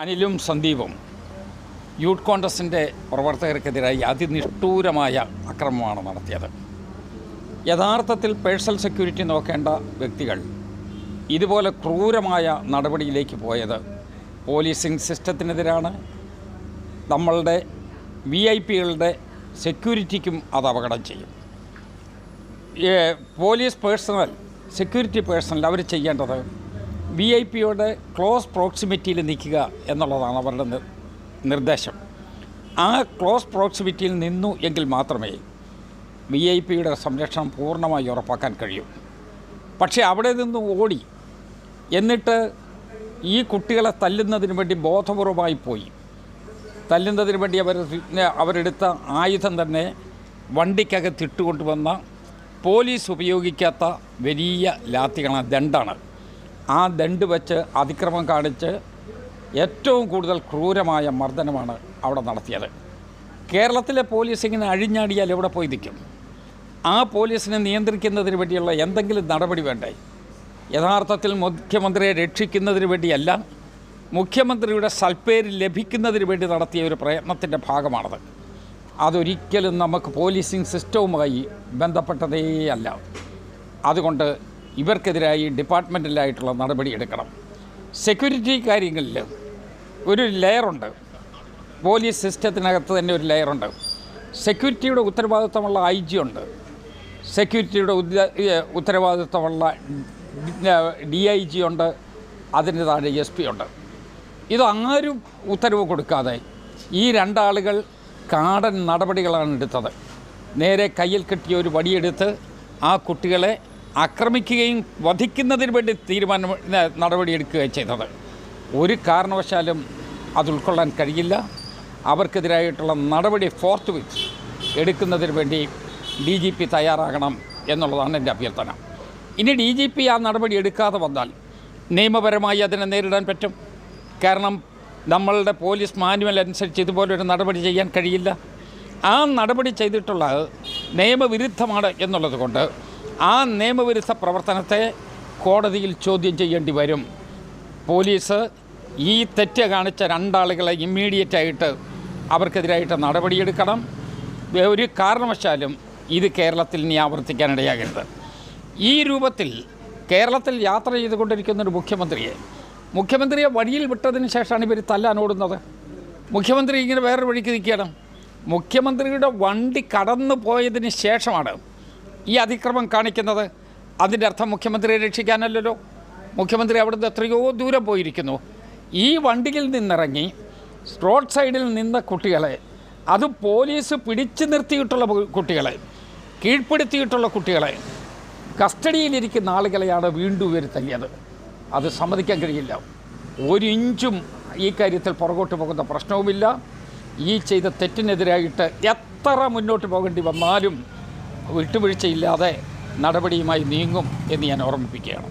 അനിലും സന്ദീപും youth കോൺഗ്രസിന്റെ പ്രവർത്തകർക്കെതിരായി അതിനിഷ്ഠൂരമായ അക്രമമാണ് നടത്തിയത്. യഥാർത്ഥത്തിൽ പേഴ്സണൽ സെക്യൂരിറ്റി നോക്കേണ്ട വ്യക്തികൾ ഇതുപോലെ ക്രൂരമായ നടപടിയിലേക്ക് പോയത് പോലീസിംഗ് സിസ്റ്റത്തിനെതിരാണ്. നമ്മളുടെ വി ഐ പികളുടെ സെക്യൂരിറ്റിക്കും അത് അപകടം ചെയ്യും. പോലീസ് പേഴ്സണൽ സെക്യൂരിറ്റി പേഴ്സണൽ അവർ ചെയ്യേണ്ടത് വി ഐ പിയുടെ ക്ലോസ് പ്രോക്സിമിറ്റിയിൽ നിൽക്കുക എന്നുള്ളതാണ് അവരുടെ നിർ- നിർദ്ദേശം. ആ ക്ലോസ് പ്രോക്സിമിറ്റിയിൽ നിന്നു എങ്കിൽ മാത്രമേ വി ഐ പിയുടെ സംരക്ഷണം പൂർണമായി ഉറപ്പാക്കാൻ കഴിയൂ. പക്ഷേ അവിടെ നിന്ന് ഓടി എന്നിട്ട് ഈ കുട്ടികളെ തല്ലുന്നതിന് വേണ്ടി ബോധപൂർവമായി പോയി. തല്ലുന്നതിന് വേണ്ടി അവർ അവരെടുത്ത ആയുധം തന്നെ വണ്ടിക്കകത്തിട്ടുകൊണ്ടുവന്ന പോലീസ് ഉപയോഗിക്കാത്ത വലിയ ലാത്തികളാണ് ദണ്ടാണ്. ആ ദണ്ട് വെച്ച് അതിക്രമം കാണിച്ച് ഏറ്റവും കൂടുതൽ ക്രൂരമായ മർദ്ദനമാണ് അവിടെ നടത്തിയത്. കേരളത്തിലെ പോലീസ് ഇങ്ങനെ അഴിഞ്ഞാടിയാൽ എവിടെ പോയി നിൽക്കും? ആ പോലീസിനെ നിയന്ത്രിക്കുന്നതിന് വേണ്ടിയുള്ള എന്തെങ്കിലും നടപടി വേണ്ടേ? യഥാർത്ഥത്തിൽ മുഖ്യമന്ത്രിയെ രക്ഷിക്കുന്നതിന് വേണ്ടിയല്ല മുഖ്യമന്ത്രിയുടെ സൽപ്പേര് ലഭിക്കുന്നതിന് വേണ്ടി നടത്തിയ ഒരു പ്രയത്നത്തിന്റെ ഭാഗമാണത്. അതൊരിക്കലും നമുക്ക് പോലീസിംഗ് സിസ്റ്റവുമായി ബന്ധപ്പെട്ടതേ അല്ല അതുകൊണ്ട് ഇവർക്കെതിരായി ഡിപ്പാർട്ട്മെന്റലായിട്ടുള്ള നടപടിയെടുക്കണം സെക്യൂരിറ്റി കാര്യങ്ങളിൽ ഒരു ലെയറുണ്ട്. പോലീസ് സിസ്റ്റത്തിനകത്ത് തന്നെ ഒരു ലെയറുണ്ട്. സെക്യൂരിറ്റിയുടെ ഉത്തരവാദിത്തമുള്ള ഐ ജി ഉണ്ട്. സെക്യൂരിറ്റിയുടെ ഉത്തരവാദിത്തമുള്ള ഡി ഐ ജി ഉണ്ട്. അതിന്റെ താഴെ എസ് പി ഉണ്ട്. ഇത് ആരും ഉത്തരവ് കൊടുക്കാതെ ഈ രണ്ടാളുകൾ കാടൻ നടപടികളാണ് എടുത്തത്. നേരെ കയ്യിൽ കിട്ടിയ ഒരു വടിയെടുത്ത് ആ കുട്ടികളെ ആക്രമിക്കുകയും വധിക്കുന്നതിന് വേണ്ടി തീരുമാനം നടപടിയെടുക്കുകയും ചെയ്തത്. ഒരു കാരണവശാലും അത് ഉൾക്കൊള്ളാൻ കഴിയില്ല. അവർക്കെതിരായിട്ടുള്ള നടപടി ഫോർത്ത് വിത്ത് എടുക്കുന്നതിന് വേണ്ടി ഡി ജി പി തയ്യാറാകണം എന്നുള്ളതാണ് എന്റെ അഭ്യർത്ഥന. ഇനി ഡി ജി പി ആ നടപടി എടുക്കാതെ വന്നാൽ നിയമപരമായി അതിനെ നേരിടാൻ പറ്റും. കാരണം നമ്മളുടെ പോലീസ് മാനുവൽ അനുസരിച്ച് ഇതുപോലൊരു നടപടി ചെയ്യാൻ കഴിയില്ല. ആ നടപടി ചെയ്തിട്ടുള്ളത് നിയമവിരുദ്ധമാണ് എന്നുള്ളത് കൊണ്ട് ആ നിയമവിരുദ്ധ പ്രവർത്തനത്തെ കോടതിയിൽ ചോദ്യം ചെയ്യേണ്ടി വരും. പോലീസ് ഈ തെറ്റ് കാണിച്ച രണ്ടാളുകളെ ഇമ്മീഡിയറ്റ് ആയിട്ട് അവർക്കെതിരായിട്ട് നടപടിയെടുക്കണം. ഒരു കാരണവശാലും ഇത് കേരളത്തിൽ ഇനി ആവർത്തിക്കാനിടയാകരുത്. ഈ രൂപത്തിൽ കേരളത്തിൽ യാത്ര ചെയ്തുകൊണ്ടിരിക്കുന്ന ഒരു മുഖ്യമന്ത്രിയെ മുഖ്യമന്ത്രിയെ വഴിയിൽ വിട്ടതിന് ശേഷമാണ് ഇവർ തല്ലാൻ ഓടുന്നത് മുഖ്യമന്ത്രി ഇങ്ങനെ വേറൊരു വഴിക്ക് നിൽക്കുകയാണ്. മുഖ്യമന്ത്രിയുടെ വണ്ടി കടന്നു പോയതിന് ശേഷമാണ് ഈ അതിക്രമം കാണിക്കുന്നത് അതിന്റെ അർത്ഥം മുഖ്യമന്ത്രിയെ രക്ഷിക്കാനല്ലല്ലോ. മുഖ്യമന്ത്രി അവിടുന്ന് എത്രയോ ദൂരം പോയിരിക്കുന്നു. ഈ വണ്ടിയിൽ നിന്നിറങ്ങി റോഡ് സൈഡിൽ നിന്ന കുട്ടികളെ അത് പോലീസ് പിടിച്ചു നിർത്തിയിട്ടുള്ള കുട്ടികളെ കീഴ്പ്പെടുത്തിയിട്ടുള്ള കുട്ടികളെ കസ്റ്റഡിയിലിരിക്കുന്ന ആളുകളെയാണ് വീണ്ടും തല്ലിയത് അത് സമ്മതിക്കാൻ കഴിയില്ല. ഒരു ഇഞ്ചും ഈ കാര്യത്തിൽ പുറകോട്ട് പോകുന്ന പ്രശ്നവുമില്ല. ഈ ചെയ്ത തെറ്റിനെതിരായിട്ട് എത്ര മുന്നോട്ട് പോകേണ്ടി വന്നാലും വിട്ടുവീഴ്ചയില്ലാതെ നടപടിയുമായി നീങ്ങും എന്ന് ഞാൻ ഓർമ്മിപ്പിക്കുകയാണ്.